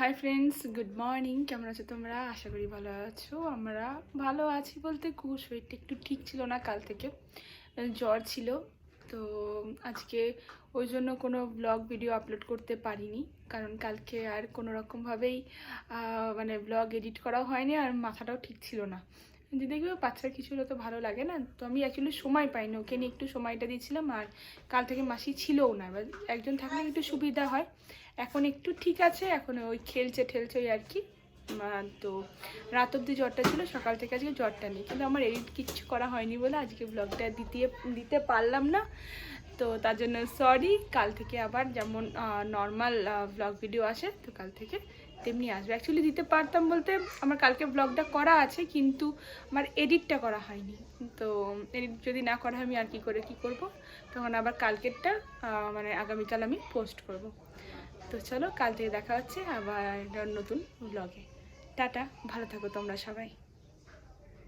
Hi friends good morning কেমন আছো তোমরা? আশা করি ভালো আছো। আমরা ভালো আছি বলতে খুব শরীরটা একটু ঠিক ছিল না কাল থেকে। জ্বর ছিল। তো আজকে ওই জন্য কোনো ব্লগ ভিডিও আপলোড করতে পারিনি। কারণ কালকে আর কোনো রকমভাবেই মানে ব্লগ এডিট করাও হয়নি আর মাথাটাও ঠিক ছিল না। যে দেখবে বাচ্চার কিছু হলে তো ভালো লাগে না? তো আমি অ্যাকচুয়ালি সময় পাই না ওকে নিয়ে একটু সময়টা দিয়েছিলাম আর কাল থেকে মাসি ছিলও না। এবার একজন থাকলে একটু সুবিধা হয়। এখন একটু ঠিক আছে, এখন ওই খেলছে ঠেলছে ওই আর কি। তো রাত অবধি জ্বরটা ছিল, সকাল থেকে আজকে জ্বরটা নেই। কিন্তু আমার এডিট কিচ্ছু করা হয়নি বলে আজকে ব্লগটা দিতে দিতে পারলাম না। তো তার জন্য সরি কাল থেকে আবার যেমন নর্মাল ব্লগ ভিডিও আসে, তো কাল থেকে তেমনি আসবে। অ্যাকচুয়ালি দিতে পারতাম বলতে আমার কালকে ব্লগটা করা আছে, কিন্তু আমার এডিটটা করা হয়নি। তো এডিট যদি না করা হয় আমি আর কি করে, কি করব? তখন আবার কালকেরটা মানে আগামীকাল আমি পোস্ট করব। তো চলো, কাল থেকে দেখা হচ্ছে আবার নতুন ব্লগে টাটা ভালো থাকো তোমরা সবাই।